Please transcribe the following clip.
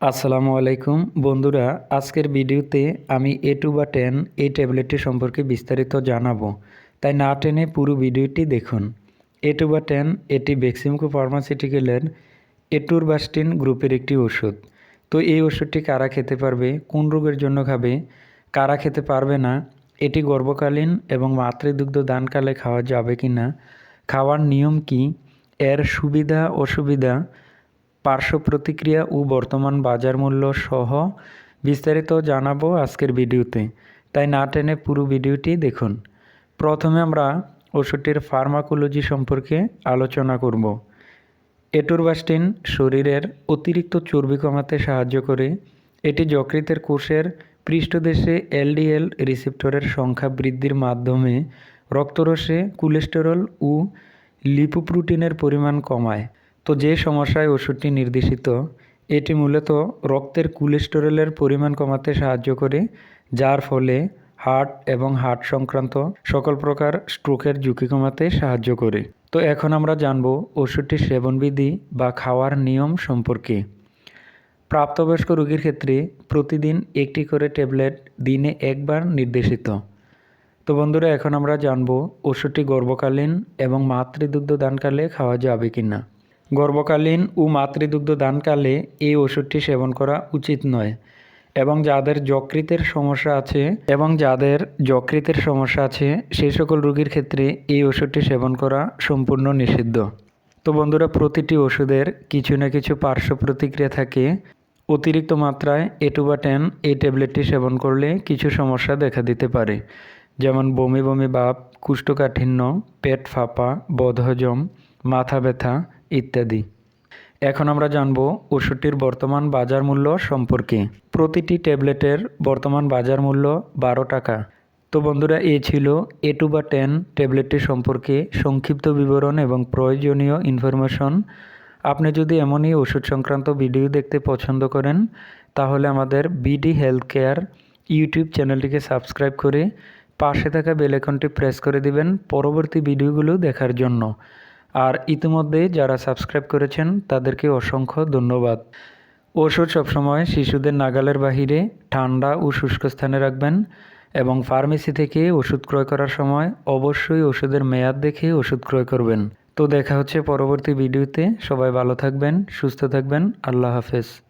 আসসালামু আলাইকুম। বন্ধুরা, আজকের ভিডিওতে আমি এ টু বা টেন এই ট্যাবলেটটি সম্পর্কে বিস্তারিত জানাব। তাই না টেনে পুরো ভিডিওটি দেখুন। এ টু বা টেন এটি বেক্সিমকো ফার্মাসিউটিক্যালের এটুরবাস্টিন গ্রুপের একটি ওষুধ। তো এই ওষুধটি কারা খেতে পারবে, কোন রোগের জন্য খাবে, কারা খেতে পারবে না, এটি গর্ভকালীন এবং মাতৃদুগ্ধ দানকালে খাওয়া যাবে কি না খাওয়ার নিয়ম কি, এর সুবিধা, অসুবিধা পার্শ্ব প্রতিক্রিয়া ও বর্তমান বাজার মূল্য সহ বিস্তারিত জানাব আজকের ভিডিওতে। তাই না টেনে পুরো ভিডিওটি দেখুন। প্রথমে আমরা ওষুধটির ফার্মাকোলজি সম্পর্কে আলোচনা করব। এটুরবাস্টিন শরীরের অতিরিক্ত চর্বি কমাতে সাহায্য করে। এটি যকৃতের কোষের পৃষ্ঠদেশে এলডিএল রিসেপ্টরের সংখ্যা বৃদ্ধির মাধ্যমে রক্তরসে কোলেস্টেরল ও লিপোপ্রোটিনের পরিমাণ কমায়। তো যে সমস্যায় ওষুধটি নির্দেশিত, এটি মূলত রক্তের কোলেস্টেরলের পরিমাণ কমাতে সাহায্য করে, যার ফলে হার্ট এবং হার্ট সংক্রান্ত সকল প্রকার স্ট্রোকের ঝুঁকি কমাতে সাহায্য করে। তো এখন আমরা জানব ওষুধটির সেবনবিধি বা খাওয়ার নিয়ম সম্পর্কে। প্রাপ্তবয়স্ক রোগীর ক্ষেত্রে প্রতিদিন একটি করে ট্যাবলেট দিনে একবার নির্দেশিত। তো বন্ধুরা, এখন আমরা জানব ওষুধটি গর্ভকালীন এবং মাতৃদুগ্ধ দানকালে খাওয়া যাবে কি না গর্ভকালীন ও মাতৃদুগ্ধ দানকালে এই ওষুধটি সেবন করা উচিত নয় এবং যাদের যকৃতের সমস্যা আছে এবং যাদের যকৃতের সমস্যা আছে সেই সকল রোগীর ক্ষেত্রে এই ওষুধটি সেবন করা সম্পূর্ণ নিষিদ্ধ। তো বন্ধুরা, প্রতিটি ওষুধের কিছু না কিছু পার্শ্ব প্রতিক্রিয়া থাকে। অতিরিক্ত মাত্রায় এটুবাটেন এই ট্যাবলেটটি সেবন করলে কিছু সমস্যা দেখা দিতে পারে। যেমন বমি বমি ভাব, কুষ্ঠকাঠিন্য, পেট ফাঁপা, বদহজম, মাথা ব্যথা ইত্যাদি। এখন আমরা জানব ওষুধটির বর্তমান বাজার মূল্য সম্পর্কে। প্রতিটি ট্যাবলেটের বর্তমান বাজার মূল্য বারো টাকা। তো বন্ধুরা, এ ছিল এ টু বা টেন ট্যাবলেটটি সম্পর্কে সংক্ষিপ্ত বিবরণ এবং প্রয়োজনীয় ইনফরমেশন আপনি যদি এমনই ওষুধ সংক্রান্ত ভিডিও দেখতে পছন্দ করেন, তাহলে আমাদের বিডি হেলথ কেয়ার ইউটিউব চ্যানেলটিকে সাবস্ক্রাইব করে পাশে থাকা বেলাইকনটি প্রেস করে দিবেন পরবর্তী ভিডিওগুলো দেখার জন্য। আর ইতিমধ্যে যারা সাবস্ক্রাইব করেছেন, তাদেরকে অসংখ্য ধন্যবাদ। ওষুধ সবসময় শিশুদের নাগালের বাহিরে ঠান্ডা ও শুষ্ক স্থানে রাখবেন এবং ফার্মেসি থেকে ওষুধ ক্রয় করার সময় অবশ্যই ওষুধের মেয়াদ দেখে ওষুধ ক্রয় করবেন। তো দেখা হচ্ছে পরবর্তী ভিডিওতে। সবাই ভালো থাকবেন, সুস্থ থাকবেন। আল্লাহ হাফেজ।